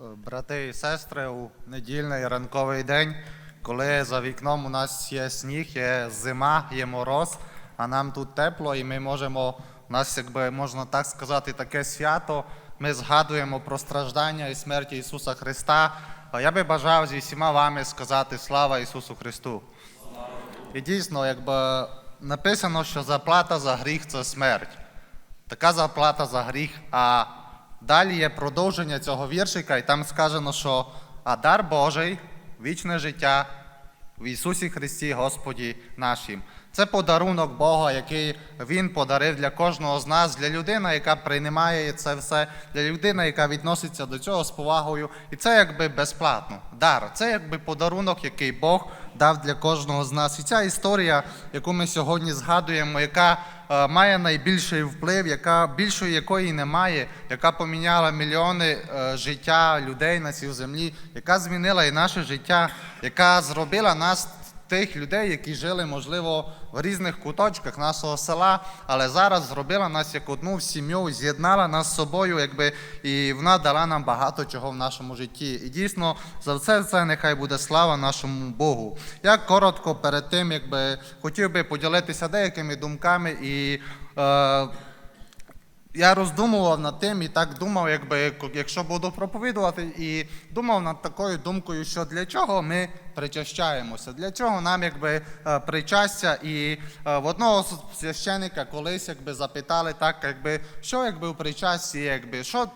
Брати і сестри, у недільний ранковий день, коли за вікном у нас є сніг, є зима, є мороз, а нам тут тепло, і ми можемо, у нас, якби можна так сказати, таке свято. Ми згадуємо про страждання і смерть Ісуса Христа. А я би бажав зі всіма вами сказати слава Ісусу Христу. І дійсно, якби написано, що заплата за гріх це смерть. Така заплата за гріх. А далі є продовження цього віршика, і там сказано, що а дар Божий, вічне життя в Ісусі Христі, Господі нашим. Це подарунок Бога, який Він подарив для кожного з нас, для людини, яка приймає це все, для людини, яка відноситься до цього з повагою. І це якби безплатно. Дар. Це якби подарунок, який Бог дав для кожного з нас. І ця історія, яку ми сьогодні згадуємо, яка е, має найбільший вплив, яка більшої якої немає, яка поміняла мільйони е, життя людей на цій землі, яка змінила і наше життя, яка зробила нас тих людей, які жили, можливо, в різних куточках нашого села, але зараз зробила нас як одну сім'ю, з'єднала нас з собою, якби і вона дала нам багато чого в нашому житті. І дійсно за все це нехай буде слава нашому Богу. Я коротко перед тим, якби хотів би поділитися деякими думками і. Е, я роздумував над тим і так думав, якби якщо буду проповідувати, і думав над такою думкою, що для чого ми причащаємося, для чого нам якби е, причастя. І е, в одного священика колись якби запитали так, якби що якби у причасті, якби що.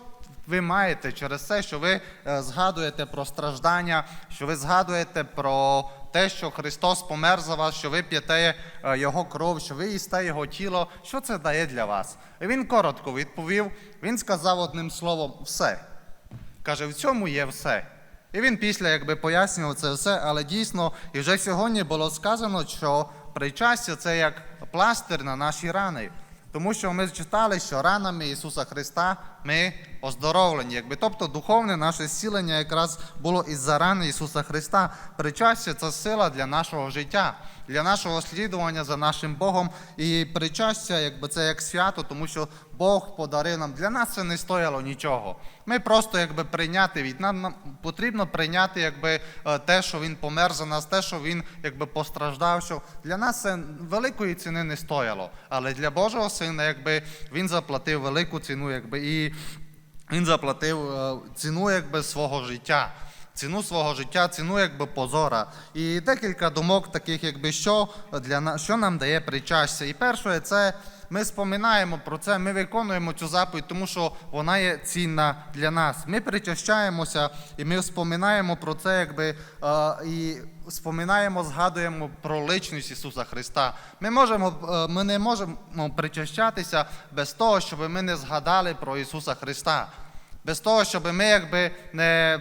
Ви маєте через це, що ви е, згадуєте про страждання, що ви згадуєте про те, що Христос помер за вас, що ви п'єте е, Його кров, що ви їсте Його тіло. Що це дає для вас? І він коротко відповів. Він сказав одним словом все. Каже, в цьому є все. І він після якби пояснював це все, але дійсно, і вже сьогодні було сказано, що причастя це як пластир на наші рани. Тому що ми читали, що ранами Ісуса Христа ми оздоровлені. Якби, тобто духовне наше зцілення якраз було із-за рани Ісуса Христа. Причастя це сила для нашого життя, для нашого слідування за нашим Богом. І причастя, якби це як свято, тому що Бог подарив нам. Для нас це не стояло нічого. Ми просто якби прийняти від нам, нам потрібно прийняти якби е, те, що він помер за нас, те, що він якби постраждав. Що для нас це великої ціни не стояло. Але для Божого сина, якби він заплатив велику ціну, якби і він заплатив е, ціну якби свого життя. Ціну свого життя, ціну якби позора. І декілька думок таких, якби що для що нам дає причастя. І перше, це ми споминаємо про це, ми виконуємо цю заповідь, тому що вона є цінна для нас. Ми причащаємося і ми споминаємо про це, якби і споминаємо, згадуємо про личність Ісуса Христа. Ми можемо, е, ми не можемо причащатися без того, щоб ми не згадали про Ісуса Христа. Без того, щоб ми якби не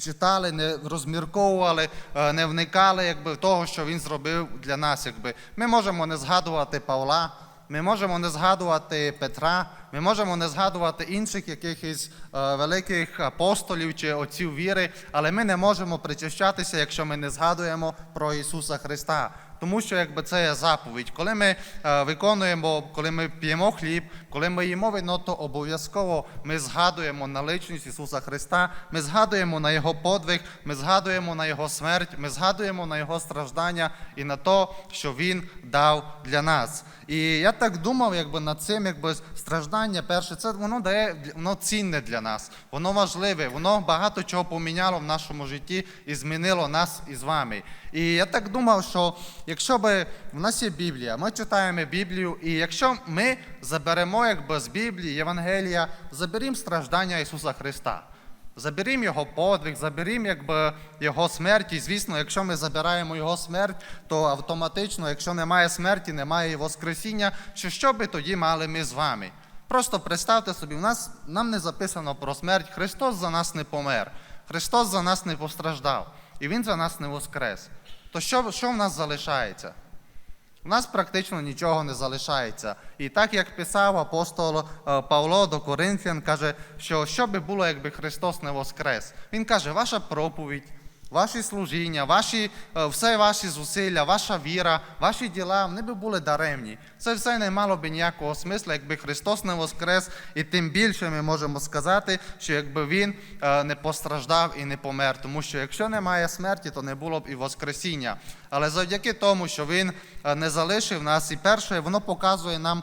читали, не розмірковували, е, не вникали якби, в того, що він зробив для нас. Якби. Ми можемо не згадувати Павла, ми можемо не згадувати Петра, ми можемо не згадувати інших якихось е, великих апостолів чи отців віри, але ми не можемо причащатися, якщо ми не згадуємо про Ісуса Христа. Тому що якби це є заповідь. Коли ми е, виконуємо, коли ми п'ємо хліб, коли ми їмо вино, то обов'язково ми згадуємо на личність Ісуса Христа, ми згадуємо на Його подвиг, ми згадуємо на Його смерть, ми згадуємо на Його страждання і на те, що Він дав для нас. І я так думав, якби над цим, якби страждання, перше, це воно дає воно цінне для нас, воно важливе, воно багато чого поміняло в нашому житті і змінило нас із вами. І я так думав, що якщо би в нас є Біблія, ми читаємо Біблію, і якщо ми заберемо якби з Біблії, Євангелія, заберемо страждання Ісуса Христа. Заберімо його подвиг, заберімо якби його смерть. І звісно, якщо ми забираємо його смерть, то автоматично, якщо немає смерті, немає і воскресіння, що що би тоді мали ми з вами? Просто представте собі, у нас нам не записано про смерть. Христос за нас не помер, Христос за нас не постраждав, і Він за нас не воскрес. То що, що в нас залишається? У нас практично нічого не залишається. І так як писав апостол е, Павло до Коринфян, каже, що що би було, якби Христос не воскрес. Він каже, ваша проповідь, Ваші служіння, ваші, е, все ваші зусилля, ваша віра, ваші діла, вони би були даремні. Це все не мало би ніякого смисла, якби Христос не воскрес, і тим більше ми можемо сказати, що якби Він е, не постраждав і не помер. Тому що якщо немає смерті, то не було б і Воскресіння. Але завдяки тому, що Він е, не залишив нас, і перше, воно показує нам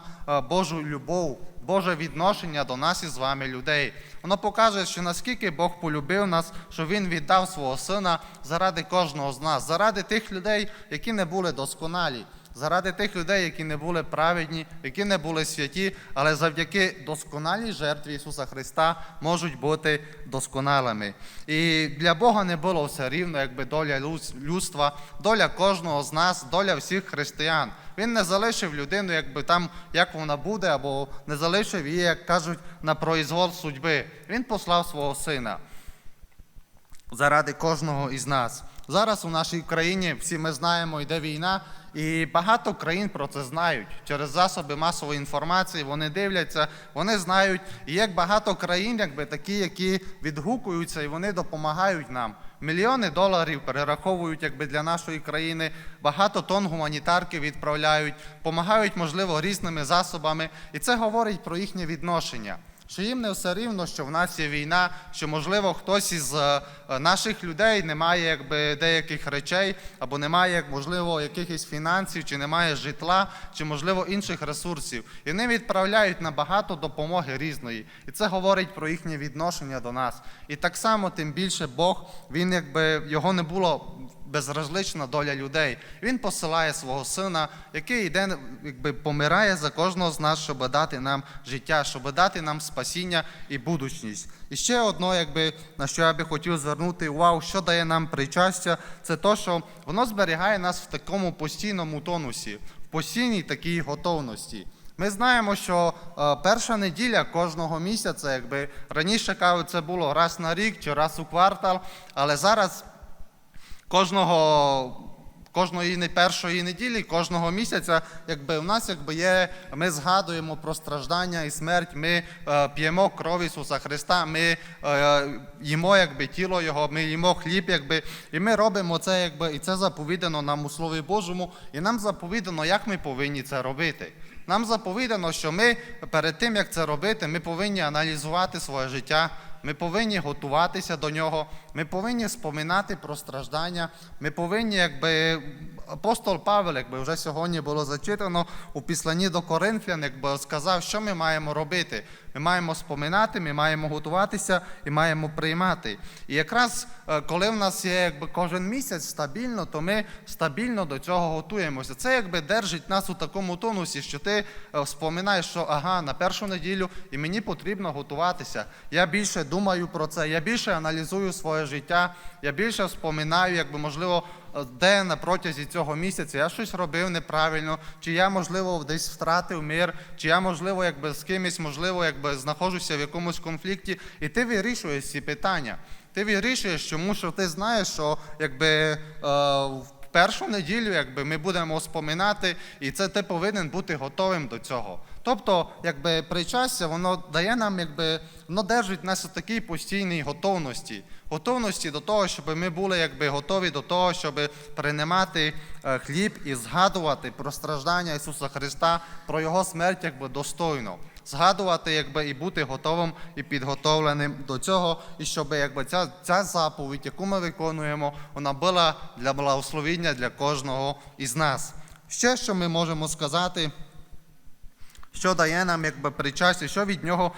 Божу любов. Боже відношення до нас із вами, людей. Воно покаже, що наскільки Бог полюбив нас, що Він віддав свого сина заради кожного з нас, заради тих людей, які не були досконалі, заради тих людей, які не були праведні, які не були святі, але завдяки досконалій жертві Ісуса Христа можуть бути досконалими. І для Бога не було все рівно, якби доля людства, доля кожного з нас, доля всіх християн. Він не залишив людину, якби там, як вона буде, або не залишив її, як кажуть, на произвол судьби. Він послав свого сина заради кожного із нас. Зараз у нашій країні всі ми знаємо, йде війна, і багато країн про це знають. Через засоби масової інформації вони дивляться, вони знають. І як багато країн, якби такі, які відгукуються і вони допомагають нам. Мільйони доларів перераховують якби для нашої країни, багато тонн гуманітарки відправляють, допомагають, можливо, різними засобами. І це говорить про їхнє відношення. Що їм не все рівно, що в нас є війна, що можливо хтось із е, наших людей не має якби деяких речей, або немає, як, можливо, якихось фінансів, чи немає житла, чи можливо інших ресурсів. І вони відправляють на багато допомоги різної. І це говорить про їхнє відношення до нас. І так само, тим більше Бог, він якби його не було безразлична доля людей. Він посилає свого сина, який йде, якби помирає за кожного з нас, щоб дати нам життя, щоб дати нам спасіння і будучність. І ще одно, якби на що я би хотів звернути увагу, що дає нам причастя, це то, що воно зберігає нас в такому постійному тонусі, в постійній такій готовності. Ми знаємо, що е, перша неділя кожного місяця, якби раніше кажуть, це було раз на рік чи раз у квартал, але зараз кожного. Кожної не першої неділі, кожного місяця, якби у нас якби є, ми згадуємо про страждання і смерть, ми е, п'ємо кров Ісуса Христа, ми е, їмо якби тіло Його, ми їмо хліб, якби, і ми робимо це, якби, і це заповідано нам у Слові Божому, і нам заповідано, як ми повинні це робити. Нам заповідано, що ми перед тим, як це робити, ми повинні аналізувати своє життя, ми повинні готуватися до нього, ми повинні споминати про страждання, ми повинні, якби апостол Павел, якби вже сьогодні було зачитано у післанні до Коринфян, якби сказав, що ми маємо робити. Ми маємо споминати, ми маємо готуватися і маємо приймати. І якраз е, коли в нас є якби кожен місяць стабільно, то ми стабільно до цього готуємося. Це якби держить нас у такому тонусі, що ти е, споминаєш, що ага, на першу неділю і мені потрібно готуватися. Я більше думаю про це, я більше аналізую своє життя, я більше споминаю, якби можливо. е, Де на протязі цього місяця я щось робив неправильно, чи я, можливо, десь втратив мир, чи я, можливо, якби з кимось, можливо, якби знаходжуся в якомусь конфлікті, і ти вирішуєш ці питання. Ти вирішуєш, чому що ти знаєш, що якби е, в першу неділю якби, ми будемо споминати, і це ти повинен бути готовим до цього. Тобто, якби причастя, воно дає нам, якби воно держить нас у такій постійній готовності. Готовності до того, щоб ми були якби готові до того, щоб приймати е, хліб і згадувати про страждання Ісуса Христа, про Його смерть якби достойно. Згадувати, якби і бути готовим і підготовленим до цього, і щоб якби ця, ця заповідь, яку ми виконуємо, вона була для благословіння для кожного із нас. Ще що ми можемо сказати, що дає нам якби причастя, що від нього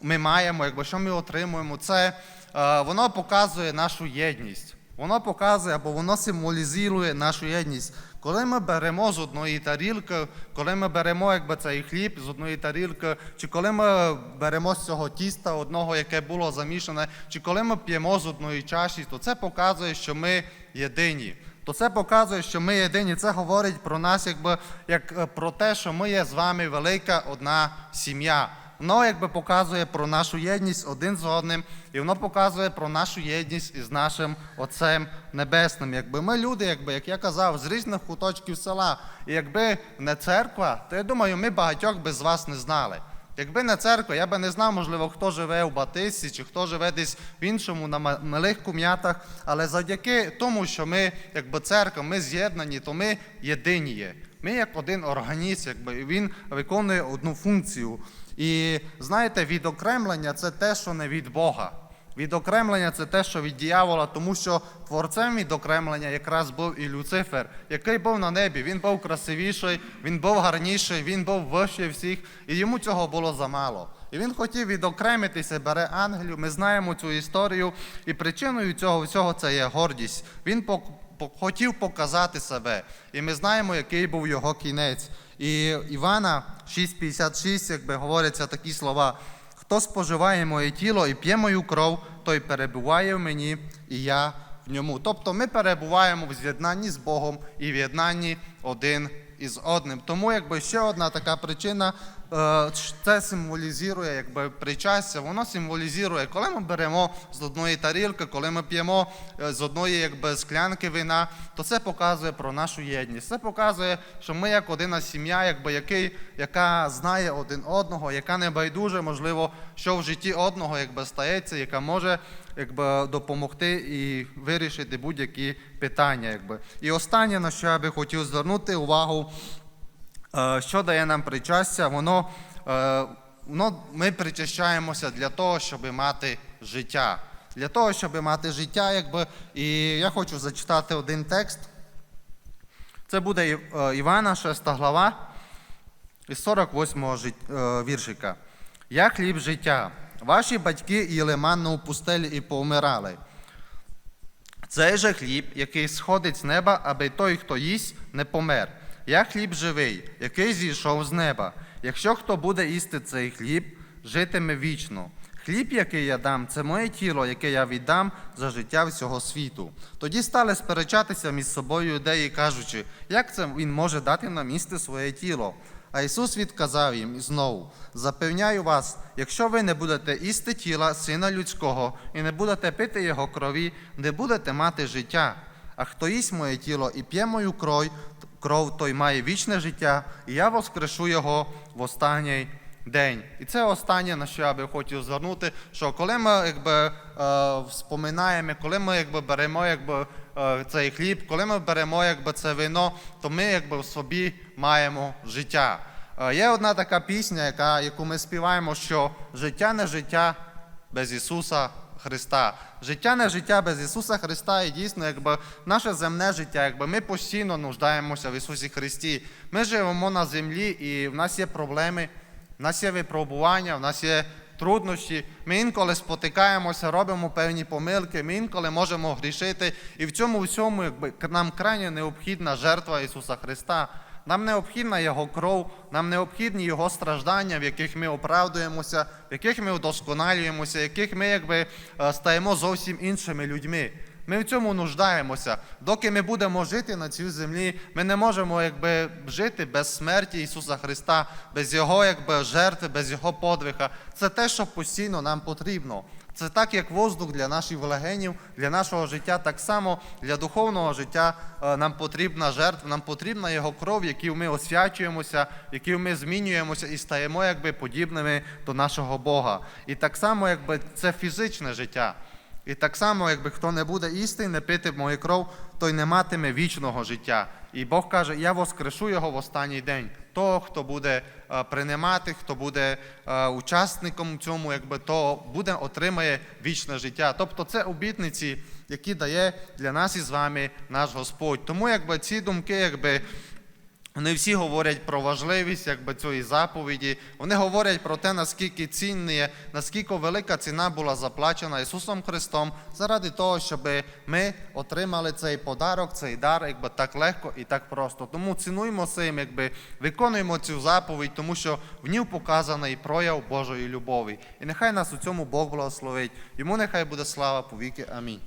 ми маємо, якби що ми отримуємо, це е, воно показує нашу єдність. Воно показує або воно символізує нашу єдність. Коли ми беремо з одної тарілки, коли ми беремо якби, цей хліб з одної тарілки, чи коли ми беремо з цього тіста одного, яке було замішане, чи коли ми п'ємо з одної чаші, то це показує, що ми єдині. То це показує, що ми єдині. Це говорить про нас, якби як е, про те, що ми є з вами велика одна сім'я. Воно якби показує про нашу єдність один з одним, і воно показує про нашу єдність із нашим Отцем Небесним. Якби ми люди, якби, як я казав, з різних куточків села. І якби не церква, то я думаю, ми багатьох без вас не знали. Якби не церква, я би не знав, можливо, хто живе у Батисі чи хто живе десь в іншому на малих кум'ятах. Але завдяки тому, що ми, якби церква, ми з'єднані, то ми єдині є. Ми як один організм, якби він виконує одну функцію. І знаєте, відокремлення це те, що не від Бога. Відокремлення це те, що від диявола, тому що творцем відокремлення якраз був і Люцифер, який був на небі. Він був красивіший, він був гарніший, він був вищий всіх, і йому цього було замало. І він хотів відокремитися, бере ангелів. Ми знаємо цю історію, і причиною цього всього це є гордість. Він хотів показати себе, і ми знаємо, який був його кінець. І Івана 6,56, якби говоряться такі слова. Хто споживає моє тіло і п'є мою кров, той перебуває в мені, і я в ньому. Тобто ми перебуваємо в з'єднанні з Богом і в єднанні один із одним. Тому якби ще одна така причина, це символізує якби причастя, воно символізує, коли ми беремо з одної тарілки, коли ми п'ємо е, з одної якби склянки вина, то це показує про нашу єдність. Це показує, що ми як одна сім'я, якби який, яка знає один одного, яка не байдуже, можливо, що в житті одного якби стається, яка може якби допомогти і вирішити будь-які питання. Якби. І останнє, на що я би хотів звернути увагу, Е, що дає нам причастя, воно, е, воно ми причащаємося для того, щоб мати життя. Для того, щоб мати життя, якби. І я хочу зачитати один текст. Це буде е, Івана, 6 глава, із 48-го жит- е, віршика. Я хліб життя. Ваші батьки їли манну у пустелі і повмирали. Цей же хліб, який сходить з неба, аби той, хто їсть, не помер. Я хліб живий, який зійшов з неба. Якщо хто буде їсти цей хліб, житиме вічно. Хліб, який я дам, це моє тіло, яке я віддам за життя всього світу. Тоді стали сперечатися між собою юдеї, кажучи, як це він може дати нам їсти своє тіло. А Ісус відказав їм знову: запевняю вас, якщо ви не будете їсти тіла сина людського і не будете пити його крові, не будете мати життя. А хто їсть моє тіло і п'є мою кров, кров, той має вічне життя, і я воскрешу його в останній день. І це останнє, на що я би хотів звернути, що коли ми якби, е, вспоминаємо, коли ми якби, беремо якби, е, цей хліб, коли ми беремо якби, це вино, то ми якби, в собі маємо життя. Е, Є одна така пісня, яка, яку ми співаємо, що життя не життя без Ісуса Христа. Життя не життя без Ісуса Христа, і дійсно, якби наше земне життя, якби ми постійно нуждаємося в Ісусі Христі. Ми живемо на землі, і в нас є проблеми, в нас є випробування, в нас є труднощі. Ми інколи спотикаємося, робимо певні помилки, ми інколи можемо грішити. І в цьому всьому якби, нам крайне необхідна жертва Ісуса Христа. Нам необхідна Його кров, нам необхідні Його страждання, в яких ми оправдуємося, в яких ми удосконалюємося, в яких ми якби е, стаємо зовсім іншими людьми. Ми в цьому нуждаємося. Доки ми будемо жити на цій землі, ми не можемо якби, жити без смерті Ісуса Христа, без Його якби, жертви, без Його подвига. Це те, що постійно нам потрібно. Це так, як воздух для наших легенів, для нашого життя, так само для духовного життя е, нам потрібна жертва, нам потрібна його кров, якою ми освячуємося, якою ми змінюємося і стаємо якби подібними до нашого Бога. І так само, якби це фізичне життя. І так само, якби хто не буде їсти і не пити мою кров, той не матиме вічного життя. І Бог каже, я воскрешу його в останній день. Того, хто буде е, приймати, хто буде е, учасником цьому, якби то буде отримає вічне життя. Тобто це обітниці, які дає для нас із вами наш Господь. Тому якби ці думки, якби. Вони всі говорять про важливість якби, цієї заповіді. Вони говорять про те, наскільки цінне, наскільки велика ціна була заплачена Ісусом Христом заради того, щоб ми отримали цей подарок, цей дар, якби так легко і так просто. Тому цінуємо цим, якби виконуємо цю заповідь, тому що в ній показаний прояв Божої любові. І нехай нас у цьому Бог благословить. Йому нехай буде слава повіки. Амінь.